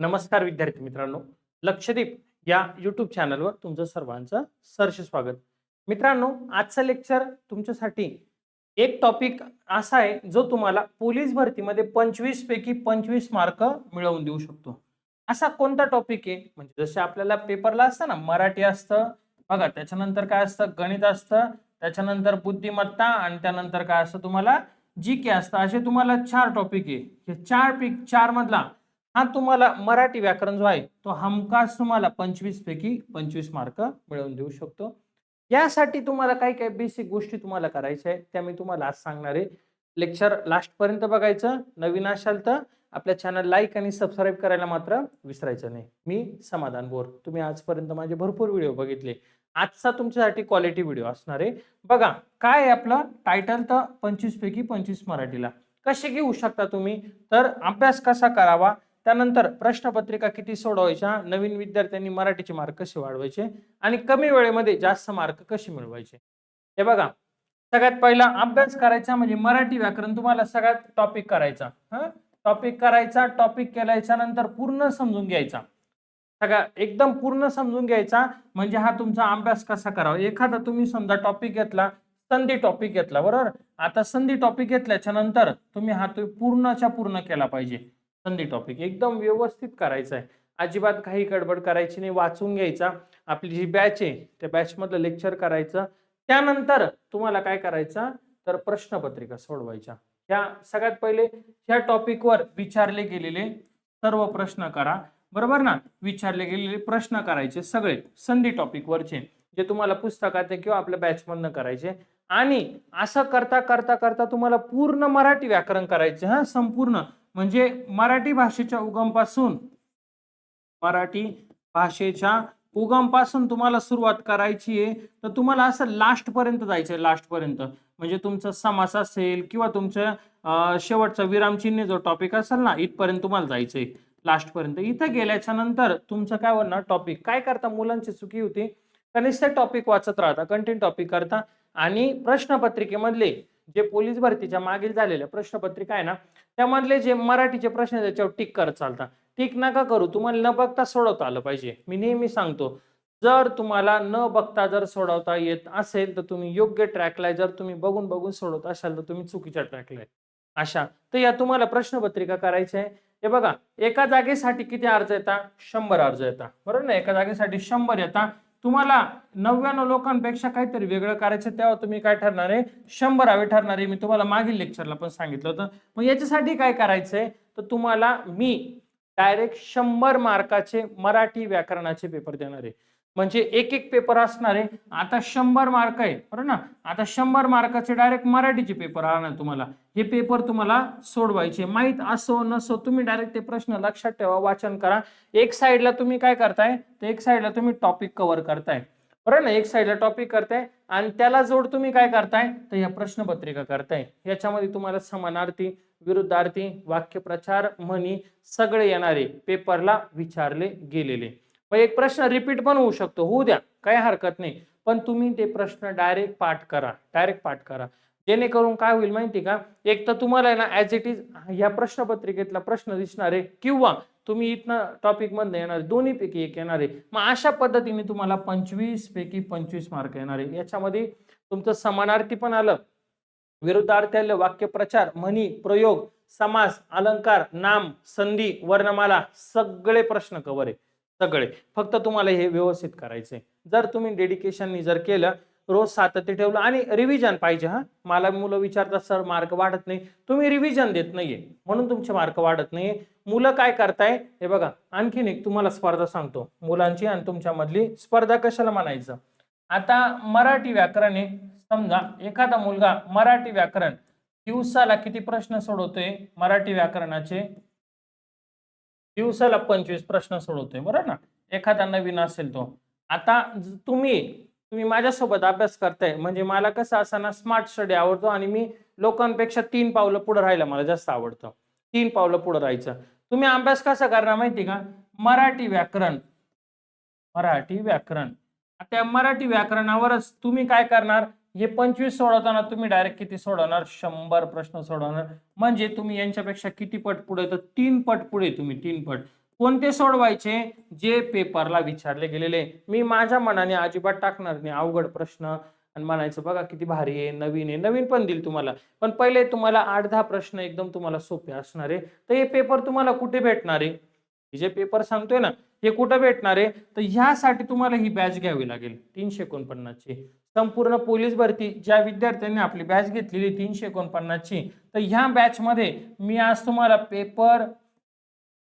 नमस्कार विद्यार्थी मित्रांनो लक्षदीप या यूट्यूब चॅनलवर तुमचं सर्वांचं सहर्ष स्वागत. मित्रांनो आजचं लेक्चर तुमच्यासाठी एक टॉपिक असा आहे जो तुम्हाला पोलीस भरतीमध्ये पंचवीस पैकी पंचवीस मार्क मिळवून देऊ शकतो. असा कोणता टॉपिक आहे? म्हणजे जसे आपल्याला पेपरला असतं ना मराठी असतं बघा त्याच्यानंतर काय असतं? गणित असतं त्याच्यानंतर बुद्धिमत्ता आणि त्यानंतर काय असतं तुम्हाला? जी के असतं. असे तुम्हाला चार टॉपिक आहे. हे चार पिक चार मधला हा तुम्हाला मराठी व्याकरण जो आहे तो हमखास तुम्हाला पंचवीस पैकी पंचवीस मार्क मिळवून देऊ शकतो. यासाठी तुम्हाला काही काही बेसिक गोष्टी तुम्हाला करायच्या आहेत त्या मी तुम्हाला आज सांगणार आहे. लेक्चर लास्ट पर्यंत बघायचं नवीन असाल तर आपल्या चॅनल लाईक आणि सबस्क्राईब करायला मात्र विसरायचं नाही. मी समाधान बोर. तुम्ही आजपर्यंत माझे भरपूर व्हिडिओ बघितले. आजचा तुमच्यासाठी क्वालिटी व्हिडिओ असणार आहे. बघा काय आहे आपलं टायटल तर पंचवीस पैकी पंचवीस मराठीला. कसे घेऊ शकता तुम्ही? तर अभ्यास कसा करावा? त्यानंतर प्रश्नपत्रिका किती सोडवायच्या? नवीन विद्यार्थ्यांनी मराठीचे मार्क कसे वाढवायचे? आणि कमी वेळेमध्ये जास्त मार्क कसे मिळवायचे? हे बघा. सगळ्यात पहिला अभ्यास करायचा म्हणजे मराठी व्याकरण तुम्हाला सगळ्यात टॉपिक करायचा. हा? टॉपिक करायचा टॉपिक केल्याच्यानंतर पूर्ण समजून घ्यायचा. सगळा एकदम पूर्ण समजून घ्यायचा म्हणजे हा तुमचा अभ्यास कसा करावा? एखादा तुम्ही समजा टॉपिक घेतला संधी टॉपिक घेतला बरोबर? आता संधी टॉपिक घेतल्याच्या नंतर तुम्ही हा तो पूर्णच्या पूर्ण केला पाहिजे. संधी टॉपिक एकदम व्यवस्थित करायचा आहे. अजिबात काही गडबड करायची नाही वाचून घ्यायचा. आपली जी बॅच आहे त्या बॅचमधलं लेक्चर करायचं. त्यानंतर तुम्हाला काय करायचं? तर प्रश्नपत्रिका सोडवायच्या. ह्या सगळ्यात पहिले ह्या टॉपिकवर विचारले गेलेले सर्व प्रश्न करा. बरोबर ना? विचारले गेलेले प्रश्न करायचे सगळे संधी टॉपिकवरचे जे तुम्हाला पुस्तकात किंवा आपल्या बॅचमधनं करायचे. आणि असं करता करता करता तुम्हाला पूर्ण मराठी व्याकरण करायचे हा संपूर्ण. म्हणजे मराठी भाषेच्या उगमपासून मराठी भाषेच्या उगमपासून तुम्हाला सुरुवात करायची आहे तर तुम्हाला असं लास्टपर्यंत जायचं आहे लास्टपर्यंत. म्हणजे तुमचा समास असेल किंवा तुमचं शेवटचा विरामचिन्ह जो टॉपिक असेल ना इथपर्यंत तुम्हाला जायचं आहे लास्टपर्यंत. इथं गेल्याच्यानंतर तुमचं काय होणार टॉपिक काय करता मुलांची चुकी होती कनिष्ठ टॉपिक वाचत राहता कंटेंट टॉपिक करता आणि प्रश्नपत्रिकेमधले जे पोलीस भरतीच्या मागील झालेल्या प्रश्नपत्रिका आहे ना त्यामधले जे मराठीचे प्रश्न त्याच्यावर टिक करत चालता. टिक नका करू तुम्हाला न बघता सोडवता आलं पाहिजे. मी नेहमी सांगतो जर तुम्हाला न बघता जर सोडवता येत असेल तर तुम्ही योग्य ट्रॅकला जर तुम्ही बघून बघून सोडवत असाल तर तुम्ही चुकीच्या ट्रॅकला अशा. तर या तुम्हाला प्रश्नपत्रिका करायची आहे. हे बघा एका जागेसाठी किती अर्ज येतात शंभर अर्ज येतात बरोबर ना? एका जागेसाठी शंभर येतात तुम्हाला नव्याण्णव लोकांपेक्षा काहीतरी वेगळं करायचं तेव्हा तुम्ही काय ठरणार आहे? शंभर हवे ठरणार आहे. मी तुम्हाला मागील लेक्चरला पण सांगितलं होतं. मग याच्यासाठी काय करायचंय? तर तुम्हाला मी डायरेक्ट शंभर मार्काचे मराठी व्याकरणाचे पेपर देणार आहे. म्हणजे एक एक पेपर असणार. आहे आता शंभर मार्क आहे बरोबर ना? आता शंभर मार्काचे डायरेक्ट मराठीचे पेपर राहणार तुम्हाला. हे पेपर तुम्हाला सोडवायचे. माहीत असो नसो तुम्ही डायरेक्ट ते प्रश्न लक्षात ठेवा वाचन करा. एक साईडला तुम्ही काय करताय? तर एक साईडला तुम्ही टॉपिक कव्हर करताय. बरोबर ना? एक साईडला टॉपिक करताय आणि त्याला जोड तुम्ही काय करताय? तर या प्रश्नपत्रिका करताय. याच्यामध्ये तुम्हाला समानार्थी विरुद्धार्थी वाक्यप्रचार म्हणी सगळे येणारे पेपरला विचारले गेलेले. मग एक प्रश्न रिपीट पण होऊ शकतो. होऊ द्या काही हरकत नाही. पण तुम्ही ते प्रश्न डायरेक्ट पाठ करा डायरेक्ट पाठ करा. जेणेकरून काय होईल माहिती का? एक तर तुम्हाला आहे ना ऍज इट इज ह्या प्रश्नपत्रिकेतला प्रश्न दिसणार आहे. किंवा तुम्ही इथनं टॉपिक मधनं येणार दोन्ही पैकी एक येणार. आहे मग अशा पद्धतीने तुम्हाला पंचवीस पैकी पंचवीस मार्क येणार. आहे याच्यामध्ये तुमचं समानार्थी पण आलं. विरुद्धार्थी वाक्यप्रचार म्हणी प्रयोग समास अलंकार नाम संधी वर्णमाला सगळे प्रश्न कवर आहे. सगळे. फक्त तुम्हाला हे व्यवस्थित करायचे जर तुम्ही डेडिकेशननी जर केलं रोज सातत्य ठेवलं आणि रिव्हिजन पाहिजे हा? मला मुलं विचारतात सर मार्क वाढत नाही. तुम्ही रिव्हिजन देत नाहीये. म्हणून तुमचे मार्क वाढत नाहीये. मुलं काय करताय? हे बघा आणखीन एक तुम्हाला स्पर्धा सांगतो. मुलांची आणि तुमच्यामधली स्पर्धा कशाला म्हणायचं? आता मराठी व्याकरण आहे समजा एखादा मुलगा मराठी व्याकरण दिवसाला किती प्रश्न सोडवतोय? मराठी व्याकरणाचे दिवसाला पंचवीस प्रश्न सोडवतोय बरोबर ना? एखादा नवीन असेल तो. आता तुम्ही तुम्ही माझ्यासोबत अभ्यास करताय म्हणजे मला कसं असताना स्मार्ट स्टडी आवडतो आणि मी लोकांपेक्षा तीन पावलं पुढे राहायला मला जास्त आवडतं. तीन पावलं पुढे राहायचं. तुम्ही अभ्यास कसा करणार माहिती का? मराठी व्याकरण. मराठी व्याकरण. त्या मराठी व्याकरणावरच तुम्ही काय करणार? हे पंचवीस सोडवताना तुम्ही डायरेक्ट किती सोडवणार? शंभर प्रश्न सोडवणार. म्हणजे तुम्ही यांच्यापेक्षा किती पट पुढे? तर तीन पट पुढे तुम्ही तीन पट. कोणते सोडवायचे? जे पेपरला विचारले गेलेले. मी माझ्या मनाने अजिबात टाकणार नाही. अवघड प्रश्न. आणि म्हणायचं बघा किती भारी आहे नवीन आहे. नवीन पण देईल तुम्हाला. पण पहिले तुम्हाला आठ दहा प्रश्न एकदम तुम्हाला सोपे असणार. आहे तर हे पेपर तुम्हाला कुठे भेटणार आहे? जे पेपर सांगतोय ना हे कुठं भेटणार आहे? तर ह्यासाठी तुम्हाला ही बॅच घ्यावी लागेल. तीनशे एकोणपन्नासची. संपूर्ण पोलीस भरती ज्या विद्यार्थ्यांनी आपली बॅच घेतलेली तीनशे एकोणपन्नासची. तर ह्या बॅचमध्ये मी आज तुम्हाला पेपर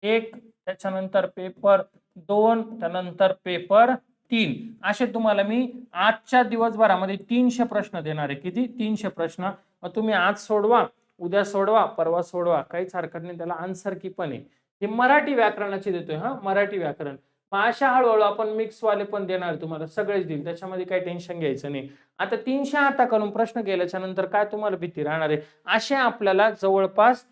एक त्याच्यानंतर पेपर दोन त्यानंतर पेपर तीन. असे तुम्हाला मी आजच्या दिवसभरामध्ये तीनशे प्रश्न देणार आहे. किती? तीनशे प्रश्न. मग तुम्ही आज सोडवा उद्या सोडवा परवा सोडवा. काहीच हरकत नाही. त्याला आन्सर की पण आहे. हे मराठी व्याकरणाची देतोय हा? मराठी व्याकरण. मग अशा हळूहळू आपण मिक्स वाले पण देणार तुम्हाला सगळेच देईल. त्याच्यामध्ये काही टेन्शन घ्यायचं नाही. आता तीनशे हाताकडून प्रश्न केल्याच्यानंतर काय तुम्हाला भीती राहणार आहे? असे आपल्याला जवळपास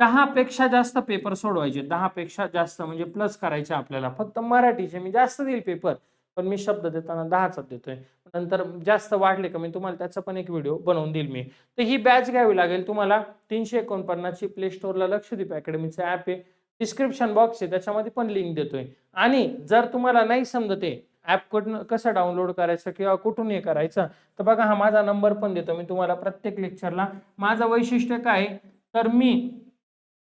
दहा पेक्षा जास्त पेपर सोडवायचे. दहा पेक्षा जास्त म्हणजे प्लस करायचे आपल्याला. फक्त मराठीचे. मी जास्त देईल पेपर पण मी शब्द देताना दहाचा देतोय. नंतर जास्त वाढले का मी तुम्हाला त्याचा पण एक व्हिडिओ बनवून देईल मी. तर ही बॅच घ्यावी लागेल. तुम्हाला तीनशे एकोणपन्नासची प्ले स्टोअरला लक्षदीप अकॅडमीचं ॲप आहे. डिस्क्रिप्शन बॉक्स आहे त्याच्यामध्ये पण लिंक देतोय. आणि जर तुम्हाला नाही समजते ऍप कुठून कसं डाउनलोड करायचं किंवा कुठून हे करायचं तर बघा हा माझा नंबर पण देतो मी तुम्हाला प्रत्येक लेक्चरला माझं वैशिष्ट्य काय तर मी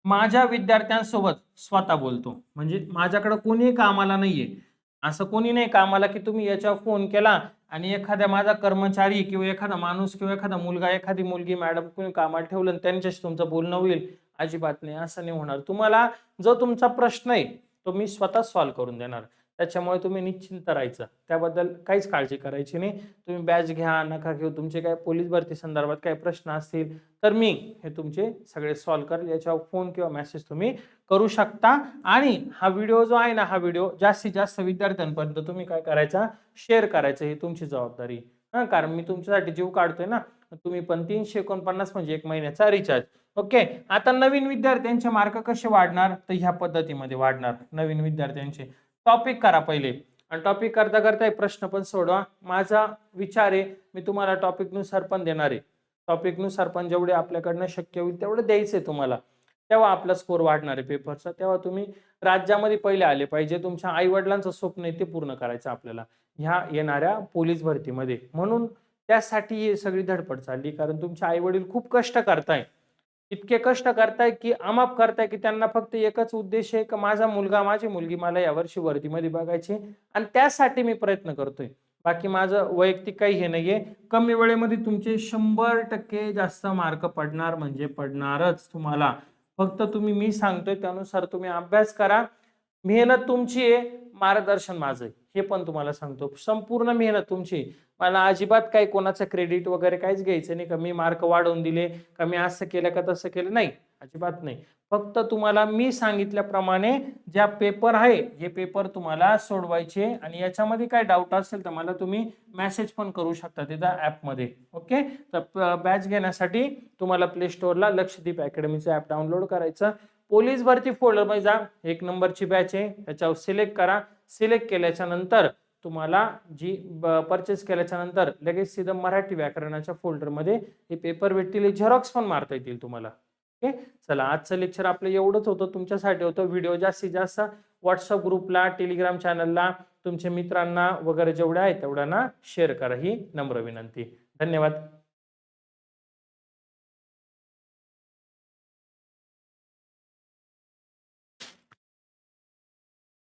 माझ्या विद्यार्थ्यांसोबत स्वतः बोलतो. म्हणजे माझ्याकडे कोणी कामाला नाहीये. असं कोणी नाही कामाला की तुम्ही याच्यावर फोन केला आणि एखाद्या माझा कर्मचारी किंवा एखादा माणूस किंवा एखादा मुलगा एखादी मुलगी मॅडम कोणी कामाला ठेवलं आणि त्यांच्याशी तुमचं बोलणं होईल. अजिबात नाही असं नाही होणार. तुम्हाला जो तुमचा प्रश्न आहे तो मी स्वतः सॉल्व्ह करून देणार. त्याच्यामुळे तुम्ही निश्चिंत राहायचं. त्याबद्दल काहीच काळजी करायची नाही. तुम्ही बॅच घ्या नका घेऊ. तुमचे काय पोलीस भरती संदर्भात काही प्रश्न असतील तर मी हे तुमचे सगळे सॉल्व्ह करेल. याच्यावर फोन किंवा मेसेज तुम्ही करू शकता. आणि हा व्हिडिओ जो आहे ना हा व्हिडिओ जास्तीत जास्त विद्यार्थ्यांपर्यंत तुम्ही काय करायचा? शेअर करायचं ही तुमची जबाबदारी. हां कारण मी तुमच्यासाठी जीव काढतोय ना तुम्ही पण तीनशे एकोणपन्नास म्हणजे एक महिन्याचा रिचार्ज ओके आता नवीन विद्यार्थ्यांचे मार्क कसे वाढणार? तर ह्या पद्धतीमध्ये वाढणार. नवीन विद्यार्थ्यांचे. टॉपिक करा पहिले. आणि टॉपिक करता करता एक प्रश्न पण सोडवा. माझा विचार आहे मी तुम्हाला टॉपिकनुसार पण देणार आहे. टॉपिकनुसार पण जेवढे आपल्याकडनं शक्य होईल तेवढं द्यायचं आहे तुम्हाला. तेव्हा आपला स्कोर वाढणार आहे पेपरचा तेव्हा तुम्ही राज्यामध्ये पहिले आले पाहिजे. तुमच्या आईवडिलांचं स्वप्न आहे ते पूर्ण करायचं आपल्याला. ह्या येणाऱ्या पोलीस भरतीमध्ये. म्हणून त्यासाठी ही सगळी धडपड चालली. कारण तुमचे आई वडील खूप कष्ट करताय इतके कष्ट करताय की अमाप करताय की त्यांना फक्त एकच उद्देश आहे की माझा मुलगा माझी मुलगी मला यावर्षी वर्दीमध्ये बघायची आणि त्यासाठी मी प्रयत्न करतोय. बाकी माझं वैयक्तिक काही हे नाहीये. कमी वेळेमध्ये तुमचे शंभर टक्के जास्त मार्क पडणार म्हणजे पडणारच तुम्हाला. फक्त तुम्ही मी सांगतोय त्यानुसार तुम्ही अभ्यास करा. मेहनत तुमची आहे मार्गदर्शन माझं हे पण तुम्हाला सांगतो. संपूर्ण मेहनत तुमची मला अजिबात काही कोणाचं क्रेडिट वगैरे काहीच घ्यायचं नाही. कमी मार्क वाढवून दिले का मी असं केलं का तसं केलं नाही. अजिबात नाही. फक्त तुम्हाला मी सांगितल्याप्रमाणे ज्या पेपर आहे हे पेपर तुम्हाला सोडवायचे आणि याच्यामध्ये काय डाऊट असेल तर मला तुम्ही मेसेज पण करू शकता तिथं ॲपमध्ये ओके तर बॅच घेण्यासाठी तुम्हाला प्ले स्टोअरला लक्षदीप अकॅडमीचं ॲप डाउनलोड करायचं. पोलीस भरती फोल्डरमध्ये जा. एक नंबरची बॅच आहे. त्याच्यावर सिलेक्ट करा. सिलेक्ट केल्याच्यानंतर तुम्हाला जी परचेस केल्याच्यानंतर लगेच सीधं मराठी व्याकरणाच्या फोल्डरमध्ये हे पेपर भेटतील झेरॉक्स पण मारता येतील तुम्हाला. ओके चला आजचं लेक्चर आपलं एवढंच होतं. तुमच्यासाठी होतं व्हिडिओ जास्तीत जास्त व्हॉट्सअप ग्रुपला टेलिग्राम चॅनलला तुमच्या मित्रांना वगैरे जेवढ्या आहेत तेवढ्यांना शेअर करा ही नम्र विनंती. धन्यवाद.